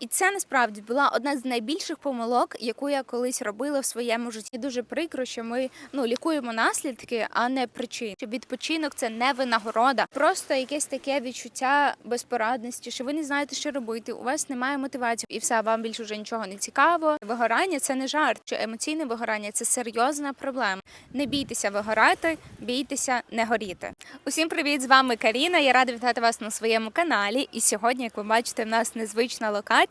І це насправді була одна з найбільших помилок, яку я колись робила в своєму житті. Дуже прикро, що ми ну лікуємо наслідки, а не причини. Що відпочинок це не винагорода, просто якесь таке відчуття безпорадності, що ви не знаєте, що робити. У вас немає мотивації, і все вам більше вже нічого не цікаво. Вигорання це не жарт. Що емоційне вигорання це серйозна проблема. Не бійтеся вигорати, бійтеся не горіти. Усім привіт! З вами Каріна. Я рада вітати вас на своєму каналі. І сьогодні, як ви бачите, в нас незвична локація.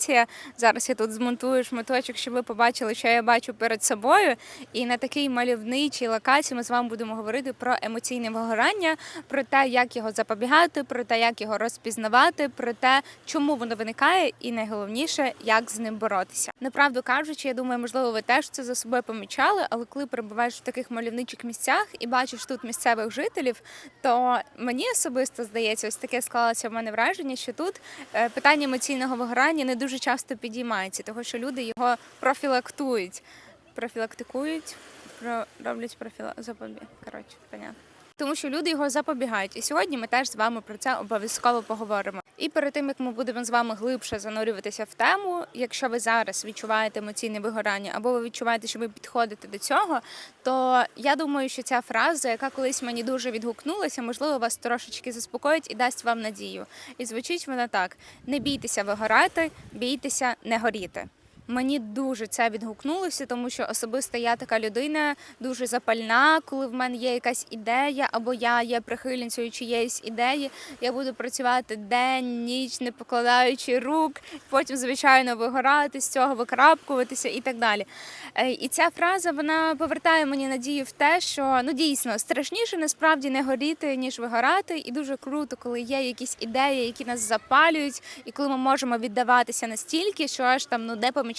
Зараз я тут змонтую шматочок, щоб ви побачили, що я бачу перед собою. І на такій мальовничій локації ми з вами будемо говорити про емоційне вигорання, про те, як його запобігати, про те, як його розпізнавати, про те, чому воно виникає, і найголовніше, як з ним боротися. Направду кажучи, я думаю, можливо, ви теж це за собою помічали, але коли перебуваєш в таких мальовничих місцях і бачиш тут місцевих жителів, то мені особисто здається, ось таке склалося в мене враження, що тут е, питання емоційного вигорання не дуже часто підіймається, тому що люди його профілактують, профілактикують, про роблять профіла запобіг. Коротше, понятно. Тому що люди його запобігають. І сьогодні ми теж з вами про це обов'язково поговоримо. І перед тим як ми будемо з вами глибше занурюватися в тему, якщо ви зараз відчуваєте емоційне вигорання, або ви відчуваєте, що ви підходите до цього, то я думаю, що ця фраза, яка колись мені дуже відгукнулася, можливо, вас трошечки заспокоїть і дасть вам надію. І звучить вона так: не бійтеся вигорати, бійтеся не горіти. Мені дуже це відгукнулося, тому що особисто я така людина дуже запальна. Коли в мене є якась ідея, або я є прихильницею чиєїсь ідеї, я буду працювати день, ніч, не покладаючи рук, потім, звичайно, вигорати з цього, викрапкуватися і так далі. Е, І ця фраза вона повертає мені надію в те, що ну дійсно страшніше насправді не горіти, ніж вигорати, і дуже круто, коли є якісь ідеї, які нас запалюють, і коли ми можемо віддаватися настільки, що аж там ну не помічаємо,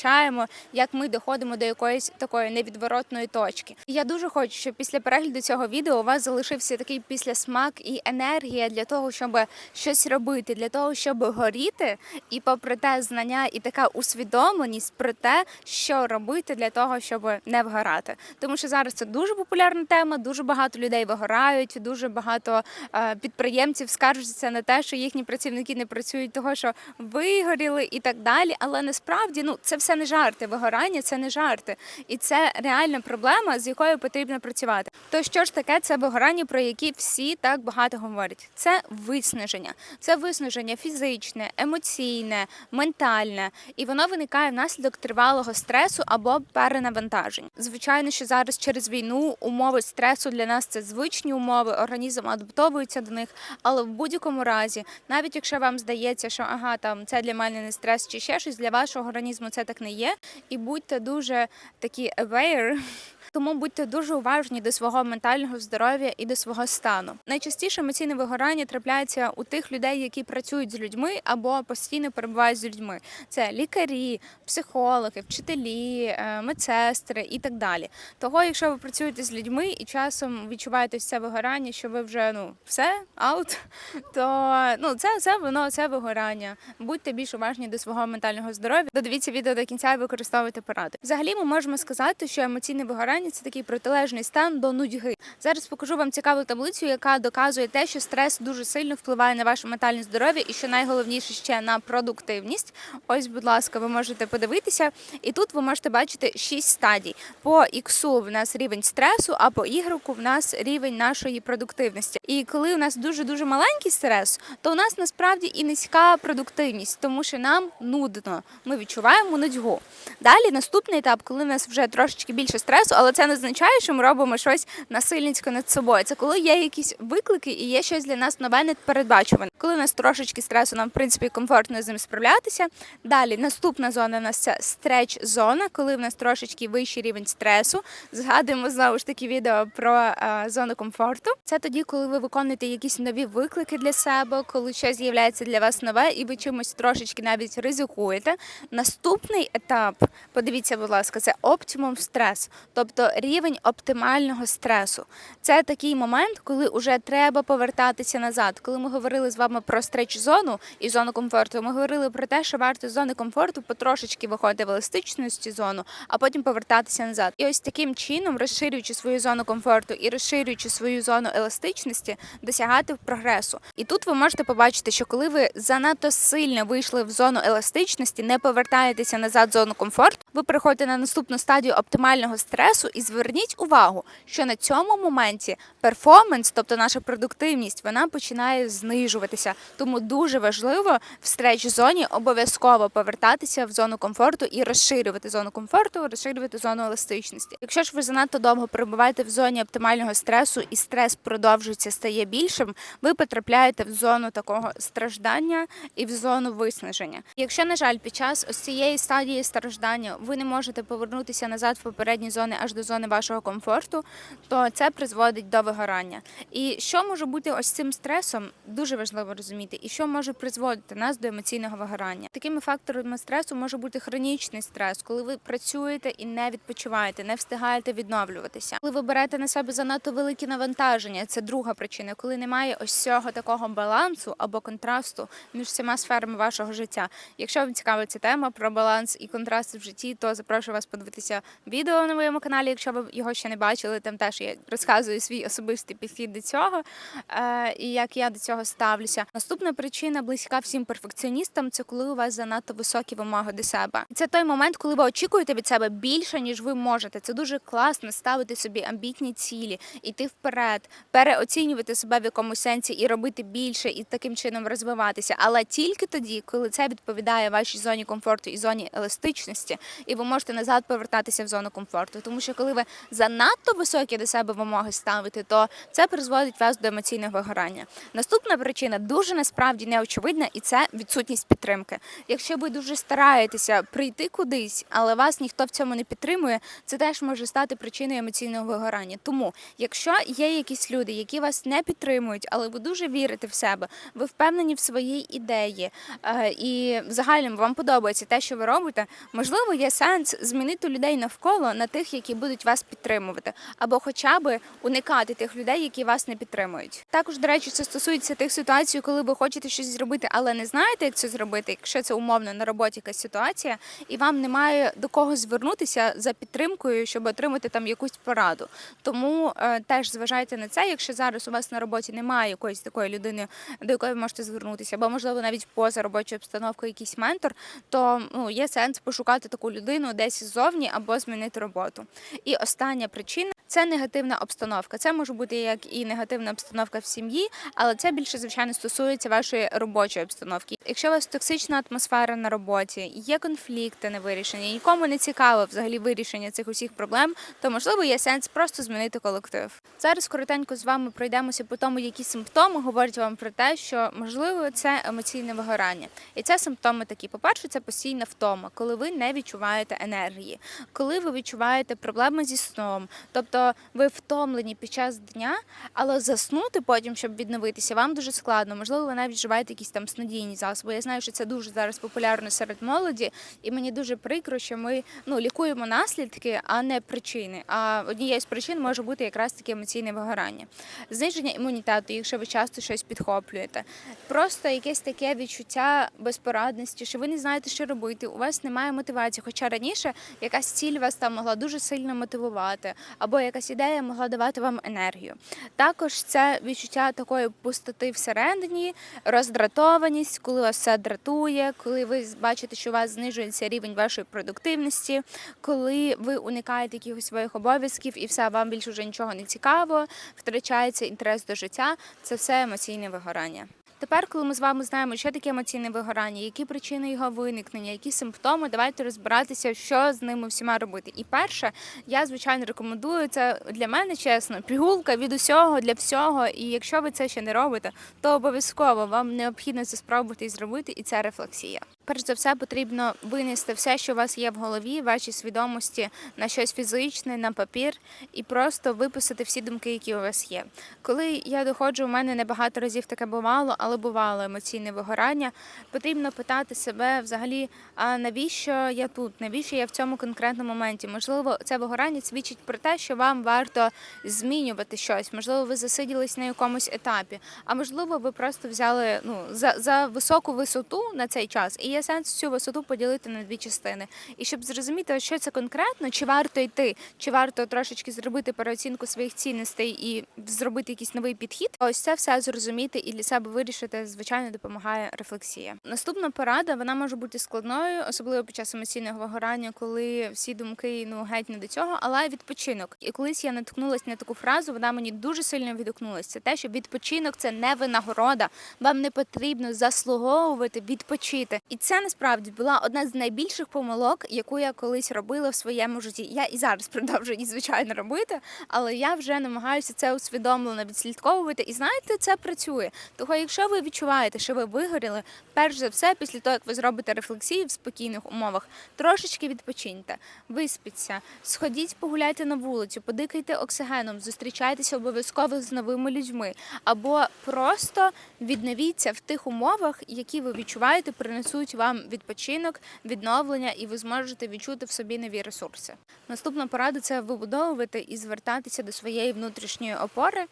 як ми доходимо до якоїсь такої невідворотної точки. Я дуже хочу, щоб після перегляду цього відео у вас залишився такий післясмак і енергія для того, щоб щось робити, для того, щоб горіти, і попри те знання і така усвідомленість про те, що робити для того, щоб не вгорати. Тому що зараз це дуже популярна тема, дуже багато людей вигорають, дуже багато е, підприємців скаржаться на те, що їхні працівники не працюють, того що вигоріли і так далі. Але насправді ну це все не жарти. Вигорання це не жарти, і це реальна проблема, з якою потрібно працювати. То що ж таке це вигорання, про які всі так багато говорять? Це виснаження, це виснаження фізичне, емоційне, ментальне, і воно виникає внаслідок тривалого стресу або перенавантажень. Звичайно, що зараз через війну умови стресу для нас це звичні умови, організм адаптовується до них. Але в будь-якому разі, навіть якщо вам здається, що ага, там це для мене не стрес чи ще щось, для вашого організму це так не є. І будьте дуже такі aware, тому будьте дуже уважні до свого ментального здоров'я і до свого стану. Найчастіше емоційне вигорання трапляється у тих людей, які працюють з людьми або постійно перебувають з людьми. Це лікарі, психологи, вчителі, е, медсестри і так далі. Того, якщо ви працюєте з людьми і часом відчуваєте це вигорання, що ви вже ну все аут, то ну це, це воно це вигорання. Будьте більш уважні до свого ментального здоров'я. Додивіться відео до кінця і використовуйте поради. Взагалі, ми можемо сказати, що емоційне вигорання це такий протилежний стан до нудьги. Зараз покажу вам цікаву таблицю, яка доказує те, що стрес дуже сильно впливає на ваше ментальне здоров'я, і що найголовніше ще на продуктивність. Ось, будь ласка, ви можете подивитися, і тут ви можете бачити шість стадій. По іксу в нас рівень стресу, а по ігроку в нас рівень нашої продуктивності. І коли у нас дуже дуже маленький стрес, то у нас насправді і низька продуктивність, тому що нам нудно. Ми відчуваємо нудьгу. Далі наступний етап, коли у нас вже трошечки більше стресу, але це не означає, що ми робимо щось насильницько над собою. Це коли є якісь виклики і є щось для нас нове непередбачуване. Коли у нас трошечки стресу, нам в принципі комфортно з ним справлятися. Далі наступна зона у нас це стреч зона, коли в нас трошечки вищий рівень стресу. Згадуємо знову ж таки відео про е, зону комфорту. Це тоді, коли ви виконуєте якісь нові виклики для себе, коли щось з'являється для вас нове, і ви чимось трошечки навіть ризикуєте. Наступний Другий етап, подивіться, будь ласка, це оптимум стрес, тобто рівень оптимального стресу. Це такий момент, коли вже треба повертатися назад. Коли ми говорили з вами про стреч зону і зону комфорту, ми говорили про те, що варто з зони комфорту потрошечки виходити в еластичності зону, а потім повертатися назад. І ось таким чином, розширюючи свою зону комфорту і розширюючи свою зону еластичності, досягати прогресу. І тут ви можете побачити, що коли ви занадто сильно вийшли в зону еластичності, не повертаєтеся назад в зону комфорту, ви приходите на наступну стадію оптимального стресу і зверніть увагу, що на цьому моменті перформанс, тобто наша продуктивність, вона починає знижуватися. Тому дуже важливо в стреч зоні обов'язково повертатися в зону комфорту і розширювати зону комфорту, розширювати зону еластичності. Якщо ж ви занадто довго перебуваєте в зоні оптимального стресу і стрес продовжується, стає більшим, ви потрапляєте в зону такого страждання і в зону виснаження. Якщо, на жаль, під час ось цієї стадії страждання ви не можете повернутися назад в попередні зони аж до зони вашого комфорту, то це призводить до вигорання. І що може бути ось цим стресом, дуже важливо розуміти, і що може призводити нас до емоційного вигорання. Такими факторами стресу може бути хронічний стрес, коли ви працюєте і не відпочиваєте, не встигаєте відновлюватися. Коли ви берете на себе занадто великі навантаження, це друга причина, коли немає ось цього такого балансу або контрасту між всіма сферами вашого життя. Якщо вам цікава ця тема про баланс і контрасти в житті, то запрошую вас подивитися відео на моєму каналі. Якщо ви його ще не бачили, там теж я розказую свій особистий підхід до цього е, і як я до цього ставлюся. Наступна причина близька всім перфекціоністам це коли у вас занадто високі вимоги до себе. Це той момент, коли ви очікуєте від себе більше, ніж ви можете. Це дуже класно ставити собі амбітні цілі, іти вперед, переоцінювати себе в якомусь сенсі і робити більше, і таким чином розвиватися. Але тільки тоді, коли це відповідає вашій зоні комфорту і зоні еластичності, і ви можете назад повертатися в зону комфорту. Тому що коли ви занадто високі до себе вимоги ставите, то це призводить вас до емоційного вигорання. Наступна причина дуже насправді неочевидна, і це відсутність підтримки. Якщо ви дуже стараєтеся прийти кудись, але вас ніхто в цьому не підтримує, це теж може стати причиною емоційного вигорання. Тому, якщо є якісь люди, які вас не підтримують, але ви дуже вірите в себе, ви впевнені в своїй ідеї, е, і в загальному вам подобається те, що ви робите, можливо, є сенс змінити людей навколо на тих, які будуть вас підтримувати, або хоча б уникати тих людей, які вас не підтримують. Також, до речі, це стосується тих ситуацій, коли ви хочете щось зробити, але не знаєте, як це зробити. Якщо це умовно на роботі якась ситуація, і вам немає до кого звернутися за підтримкою, щоб отримати там якусь пораду. Тому е, теж зважайте на це, якщо зараз у вас на роботі немає якоїсь такої людини, до якої ви можете звернутися, або можливо навіть поза робочою обстановкою якийсь ментор, то ну є сенс пошукати таку людину десь ззовні або змінити роботу. І остання причина це негативна обстановка. Це може бути як і негативна обстановка в сім'ї, але це більше звичайно стосується вашої робочої обстановки. Якщо у вас токсична атмосфера на роботі, є конфлікти не вирішені, нікому не цікаво взагалі вирішення цих усіх проблем, то можливо є сенс просто змінити колектив. Зараз коротенько з вами пройдемося по тому, які симптоми говорять вам про те, що можливо це емоційне вигорання. І це симптоми такі: по-перше, це постійна втома, коли ви не відчуваєте енергії, коли ви відчуваєте проблеми зі сном, тобто ви втомлені під час дня, але заснути потім, щоб відновитися, вам дуже складно. Можливо, ви навіть вживаєте якісь там снодійні засоби. Я знаю, що це дуже зараз популярно серед молоді, і мені дуже прикро, що ми ну лікуємо наслідки, а не причини. А однією з причин може бути якраз таке емоційне вигорання, зниження імунітету, якщо ви часто щось підхоплюєте. Просто якесь таке відчуття безпорадності, що ви не знаєте, що робити. У вас немає мотивації. Хоча раніше якась ціль вас там могла дуже сильно мотивувати, або якась ідея могла давати вам енергію. Також це відчуття такої пустоти всередині, роздратованість, коли вас все дратує, коли ви бачите, що у вас знижується рівень вашої продуктивності, коли ви уникаєте якихось своїх обов'язків і все вам більше вже нічого не цікаво, втрачається інтерес до життя. Це все емоційне вигорання. Тепер, коли ми з вами знаємо, що таке емоційне вигорання, які причини його виникнення, які симптоми, давайте розбиратися, що з ними всіма робити. І перше, я звичайно рекомендую це для мене чесно, пігулка від усього для всього. І якщо ви це ще не робите, то обов'язково вам необхідно це спробувати і зробити, і це рефлексія. Перш за все, потрібно винести все, що у вас є в голові, ваші свідомості на щось фізичне, на папір, і просто виписати всі думки, які у вас є. Коли я доходжу, у мене не багато разів таке бувало, але бувало емоційне вигорання. Потрібно питати себе взагалі, а навіщо я тут? Навіщо я в цьому конкретному моменті? Можливо, це вигорання свідчить про те, що вам варто змінювати щось. Можливо, ви засиділись на якомусь етапі, а можливо, ви просто взяли ну за, за високу висоту на цей час, і є сенс цю висоту поділити на дві частини. І щоб зрозуміти, що це конкретно, чи варто йти, чи варто трошечки зробити переоцінку своїх цінностей і зробити якийсь новий підхід. Ось це все зрозуміти і для себе вирішити, звичайно, допомагає рефлексія. Наступна порада вона може бути складною, особливо під час емоційного вигорання, коли всі думки ну геть не до цього, але відпочинок. І колись я наткнулась на таку фразу, вона мені дуже сильно відгукнулася. Це те, що відпочинок це не винагорода. Вам не потрібно заслуговувати відпочити. І це насправді була одна з найбільших помилок, яку я колись робила в своєму житті. Я і зараз продовжую її, звичайно робити, але я вже намагаюся це усвідомлено відслідковувати. І знаєте, це працює. Того, якщо ви відчуваєте, що ви вигоріли, перш за все, після того як ви зробите рефлексію в спокійних умовах, трошечки відпочиньте, виспіться, сходіть, погуляйте на вулицю, подикайте оксигеном, зустрічайтеся обов'язково з новими людьми, або просто відновіться в тих умовах, які ви відчуваєте, принесуть вам відпочинок, відновлення, і ви зможете відчути в собі нові ресурси. Наступна порада це вибудовувати і звертатися до своєї внутрішньої опори.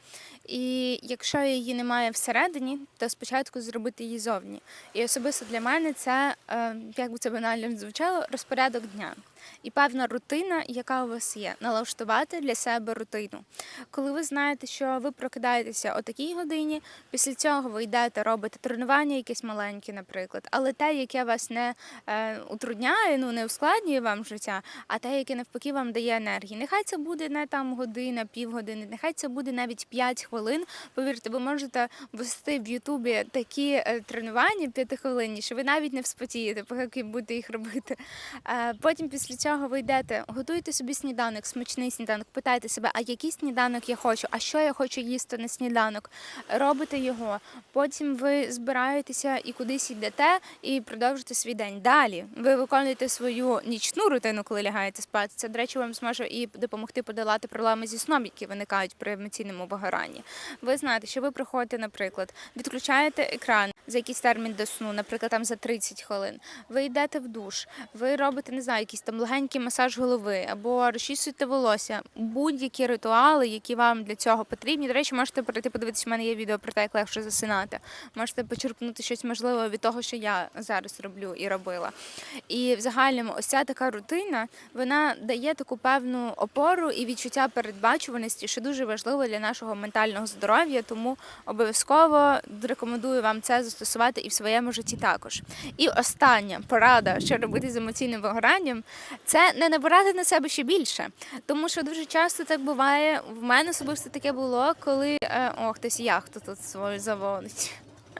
І якщо її немає всередині, то спочатку зробити її зовні. І особисто для мене це, е, як би це банально звучало, розпорядок дня. І певна рутина, яка у вас є, налаштувати для себе рутину. Коли ви знаєте, що ви прокидаєтеся о такій годині, після цього ви йдете, робите тренування, якесь маленьке, наприклад, але те, яке вас не е, утрудняє, ну не ускладнює вам життя, а те, яке навпаки вам дає енергії. Нехай це буде не там година, півгодини, нехай це буде навіть 5 хвилин. Повірте, ви можете вести в Ютубі такі е, тренування п'ятихвилинні, що ви навіть не вспотієте, поки будете їх робити. Е, потім після цього ви йдете, готуєте собі сніданок, смачний сніданок, питайте себе, а який сніданок я хочу, а що я хочу їсти на сніданок. Робите його. Потім ви збираєтеся і кудись йдете, і продовжуєте свій день. Далі ви виконуєте свою нічну рутину, коли лягаєте спати. Це, до речі, вам зможе і допомогти подолати проблеми зі сном, які виникають при емоційному вигоранні. Ви знаєте, що ви приходите, наприклад, відключаєте екран за якийсь термін до сну, наприклад, там за 30 хвилин. Ви йдете в душ, ви робите, не знаю, якийсь там легенький масаж голови або розчісуєте волосся. Будь-які ритуали, які вам для цього потрібні. До речі, можете перейти подивитися, в мене є відео про те, як легше засинати. Можете почерпнути щось можливе від того, що я зараз роблю і робила. І в загальному, ось ця така рутина, вона дає таку певну опору і відчуття передбачуваності, що дуже важливо для нашого ментального здоров'я. Тому обов'язково рекомендую вам це застосувати і в своєму житті також. І остання порада, що робити з емоційним вигоранням, це не набирати на себе ще більше. Тому що дуже часто так буває. В мене особисто таке було, коли е, о, хтось яхту тут свою заводить.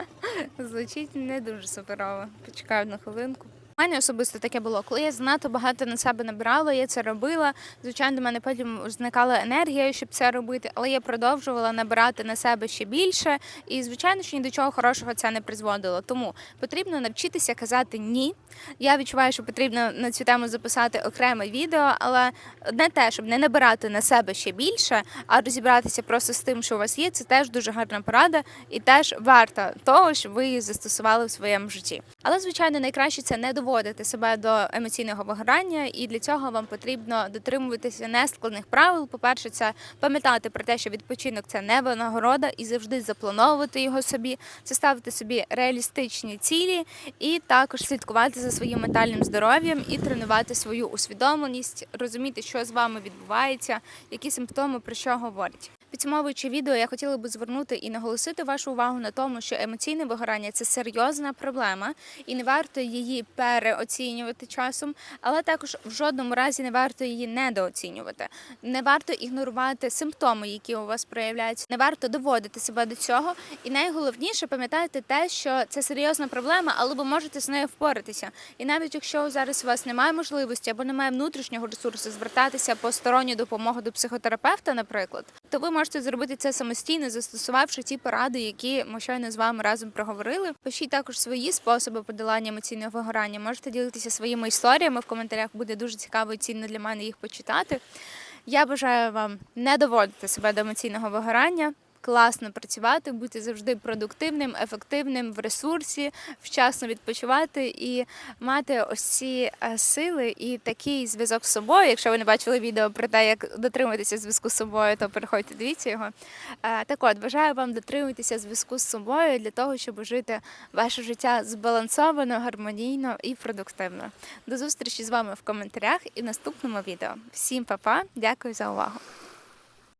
Звучить не дуже суперово. Почекаю на хвилинку. У мене особисто таке було. Коли я занадто багато на себе набирала, я це робила. Звичайно, до мене потім зникала енергія, щоб це робити, але я продовжувала набирати на себе ще більше. І, звичайно, що ні до чого хорошого це не призводило. Тому потрібно навчитися казати ні. Я відчуваю, що потрібно на цю тему записати окреме відео, але не те, щоб не набирати на себе ще більше, а розібратися просто з тим, що у вас є. Це теж дуже гарна порада, і теж варта того, щоб ви її застосували в своєму житті. Але, звичайно, найкраще це не доводити себе до емоційного вигорання, і для цього вам потрібно дотримуватися нескладних правил. По-перше, це пам'ятати про те, що відпочинок це не винагорода, і завжди заплановувати його собі, це ставити собі реалістичні цілі, і також слідкувати за своїм ментальним здоров'ям і тренувати свою усвідомленість, розуміти, що з вами відбувається, які симптоми про що говорять. Підсумовуючи відео, я хотіла би звернути і наголосити вашу увагу на тому, що емоційне вигорання це серйозна проблема, і не варто її переоцінювати часом, але також в жодному разі не варто її недооцінювати. Не варто ігнорувати симптоми, які у вас проявляються, не варто доводити себе до цього. І найголовніше пам'ятайте те, що це серйозна проблема, але ви можете з нею впоратися. І навіть якщо зараз у вас немає можливості або немає внутрішнього ресурсу звертатися по сторонню допомогу до психотерапевта, наприклад, то ви можете зробити це самостійно, застосувавши ті поради, які ми щойно з вами разом проговорили. Пишіть також свої способи подолання емоційного вигорання. Можете ділитися своїми історіями в коментарях. Буде дуже цікаво і цінно для мене їх почитати. Я бажаю вам не доводити себе до емоційного вигорання. Класно працювати, бути завжди продуктивним, ефективним в ресурсі, вчасно відпочивати і мати ось ці е, сили і такий зв'язок з собою. Якщо ви не бачили відео про те, як дотримуватися зв'язку з собою, то переходьте, дивіться його. Е, Так от, бажаю вам дотримуватися зв'язку з собою для того, щоб жити ваше життя збалансовано, гармонійно і продуктивно. До зустрічі з вами в коментарях і в наступному відео. Всім па-па, дякую за увагу.